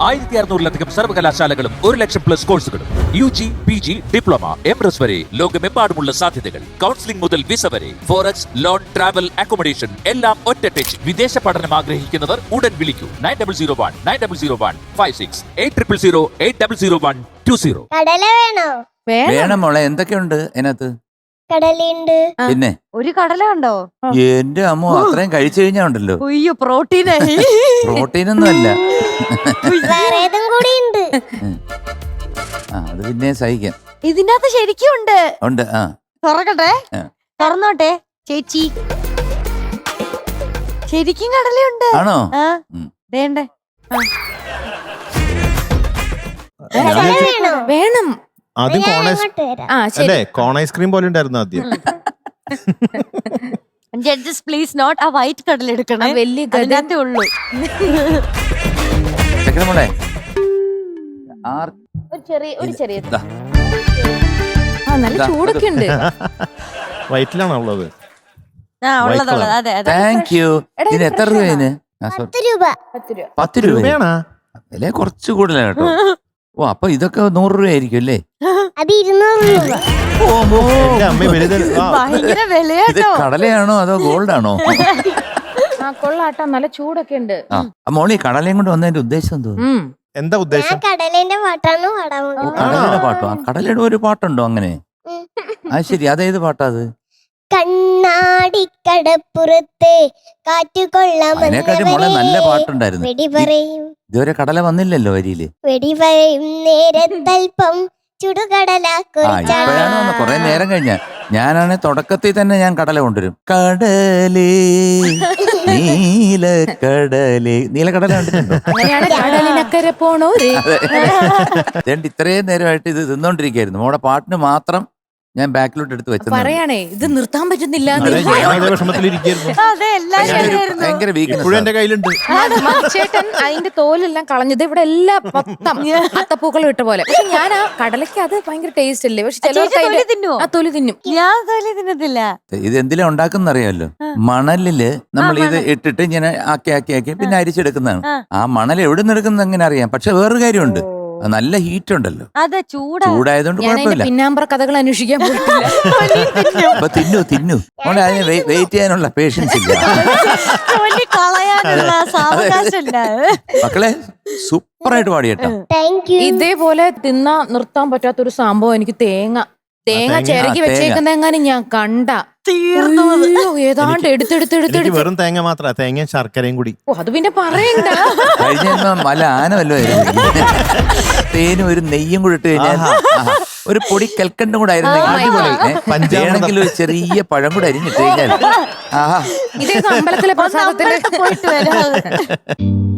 ആയിരത്തി അറുന്നൂറിലധികം സർവകലാശാലകളും ഒരു ലക്ഷം പ്ലസ് കോഴ്സുകളും U G P G diploma M S വരെ ലോകമെമ്പാടുമുള്ള സാധ്യതകൾ. കൗൺസിലിംഗ് മുതൽ വിസ വരെ ഫോറക്സ് ലോൺ ട്രാവൽ അക്കോമഡേഷൻ എല്ലാം ഒറ്റ ടച്ച് വിദേശ പഠനം ആഗ്രഹിക്കുന്നവർ ഉടൻ വിളിക്കൂ. Nine double zero one nine double zero one five six eight triple zero eight double zero one two zero. വേണോ? വേണം. വേണം മോളെ. എന്തൊക്കെയുണ്ട് അതിനകത്ത് കടലുണ്ട്. പിന്നെ? ഒരു കടല ഉണ്ടോ എന്റെ അമ്മ അത്രയും കഴിച്ചു കഴിഞ്ഞാ ഉണ്ടല്ലോ. അയ്യോ പ്രോട്ടീനായി പ്രോട്ടീൻ ഒന്നും അല്ല വേറേതും കൂടി ഉണ്ട്. ആ അത് പിന്നെ സഹിക്കാം. ഇതിനകത്ത് ശരിക്കും ഉണ്ട്. ഉണ്ട് ആ. തുറക്കട്ടെ. ആ. തുറന്നോട്ടെ ചേച്ചി. ശരിക്കും കടലയുണ്ട് ആണോ? ആ. ഉം. വേണ്ടേ? ഞാൻ വേണം. ആദ്യം കോൺ ഐസ് ആ ശരി. അല്ലേ കോൺ ഐസ്ക്രീം പോലെ ഉണ്ടായിരുന്നു ആദ്യം. ജഡ്ജസ് പ്ലീസ് നോട്ട് ആ വൈറ്റ് കടൽ ആ എടുക്കണേ വലിയ ഗതി. അതിനകത്തേ ഉള്ളൂ. ചെക്കന മോളെ. ആർ ഒരു ചെറിയ ഒരു ചെറിയ ദാ. ആ നല്ല ചൂടൊക്കെ ഉണ്ട്. വയറ്റിലാണോ ഉള്ളത്. ആ White ഉള്ളതുള്ളത് colour. അതെ. അതെ താങ്ക് യു എടാ, ഇതിന് ഇത് എത്ര fresh രൂപ ഇതിന്? ആ, sorry. പത്ത് രൂപ. പത്ത് രൂപ. പത്ത് രൂപ രൂപയാണോ? വില കുറച്ച് കൂടുതലാണ് കേട്ടോ. ഓ അപ്പൊ ഇതൊക്കെ നൂറ് രൂപ ആയിരിക്കും അല്ലേ? അത് ഇരുന്നൂറ് രൂപ. എന്റെ അമ്മ വലുത് ആ, ഭയങ്കര ഇത് വിലയാട്ടോ. കടലയാണോ അതോ ഗോൾഡ് ആണോ ആ കൊള്ളാട്ടോ നല്ല ചൂടൊക്കെ ഉണ്ട്. ആ ആ, മോളി കടലയും കൊണ്ട് വന്നതിന്റെ ഉദ്ദേശം എന്തോ ഉം. എന്താ ഞാൻ ഉദ്ദേശം കടലേന്റെ പാട്ടാണ് പാടാൻ പോകുന്നത്. കടലയുടെ പാട്ടോ? ആ കടലയുടെ ഒരു പാട്ടുണ്ടോ അങ്ങനെ? ഉം. അത് ശരി അതേത് പാട്ടാ അത്? കണ്ണാടി കടപ്പുറത്തെ അതിനെക്കാട്ടി മോളെ നല്ല പാട്ടുണ്ടായിരുന്നു. വെടി പറയും. ഇതുവരെ കടല വന്നില്ലല്ലോ വരിയിൽ വെടി പറയും നേരത്തൽപ്പം ചുടുകടല ആ ഇപ്പോഴാണ് വന്നത്. കുറെ നേരം കഴിഞ്ഞ. ഞാനാണ് തുടക്കത്തിൽ തന്നെ ഞാൻ കടല കൊണ്ടുവരും. കടലേ നീലക്കടലേ നീലക്കടല കണ്ടിട്ടുണ്ടോ? അങ്ങനെയാണ് കടലിനക്കരെ പോണോര്. അതുകൊണ്ട് ഇത്രയും നേരമായിട്ട് ഇത് തിന്നോണ്ടിരിക്കായിരുന്നു. മോടെ പാട്ടിന് മാത്രം ഞാൻ ബാക്കിലോട്ട് എടുത്ത് വെച്ചത് പറയണേ ഇത് നിർത്താൻ പറ്റുന്നില്ല. ഭയങ്കര ഇപ്പോഴും എന്റെ കയ്യിലുണ്ട്. ചേട്ടൻ അതിന്റെ തോലെല്ലാം കളഞ്ഞത് ഇവിടെ എല്ലാം മൊത്തം അത്തപ്പൂക്കൾ ഇട്ട പോലെ. പക്ഷെ ഞാൻ ആ കടലയ്ക്ക് അത് ഭയങ്കര ടേസ്റ്റ് അല്ലേ പക്ഷെ തൊലി ആ തൊലി തിന്നും. ഞാൻ തൊലി തിന്നത്തില്ല. ഇത് എന്തിനാ ഉണ്ടാക്കുന്ന അറിയാമല്ലോ? മണലിൽ നമ്മൾ ഇത് ഇട്ടിട്ട് ഇങ്ങനെ ആക്കി ആക്കി ആക്കി പിന്നെ അരിച്ചെടുക്കുന്നതാണ്. ആ. മണൽ എവിടെ നിന്ന് എടുക്കുന്നത് എങ്ങനെ അറിയാം. പക്ഷെ വേറൊരു കാര്യമുണ്ട്. നല്ല ഹീറ്റ് ഉണ്ടല്ലോ അതെ ചൂടാ. ചൂടായതുകൊണ്ട് കുഴപ്പമില്ല. പിന്നാമ്പറ കഥകൾ അന്വേഷിക്കാൻ പോയിട്ടില്ല. അപ്പൊ തിന്നു തിന്നു. മോളെ അതിന് വെയിറ്റ് ചെയ്യാനുള്ള പേഷ്യൻസ് ഇല്ല. മക്കളെ സൂപ്പറായിട്ട് പാടിയട്ടോ. താങ്ക് യു ഇതേപോലെ തിന്നാ നിർത്താൻ പറ്റാത്തൊരു സംഭവം എനിക്ക് തേങ്ങ. തേങ്ങ? ചിരകി വെച്ചേക്കുന്ന എങ്ങാനും ഞാൻ കണ്ട തീർന്നു അത്. അയ്യോ, ഏതാണ്ട് എനിക്ക് എടുത്തെടുത്തെടുത്തെടുത്ത് വെറും തേങ്ങ മാത്രമാ തേങ്ങയും ശർക്കരയും കൂടി. ഓ അത് പിന്നെ പറയണ്ട. കഴിഞ്ഞ ജന്മം വല്ല ആന വല്ലോ തേനും ഒരു നെയ്യും കൂടി ഇട്ട് കഴിഞ്ഞാൽ ആഹാ. ഒരു പൊടി കൽക്കണ്ടും കൂടെ ആയിരുന്നെങ്കിൽ പഞ്ചാമൃതം. വേണമെങ്കിൽ ഒരു ചെറിയ പഴം കൂടെ അരിഞ്ഞിട്ട് കഴിഞ്ഞാൽ ആഹാ. അമ്പലത്തിലെ പോയിട്ട് വരാം.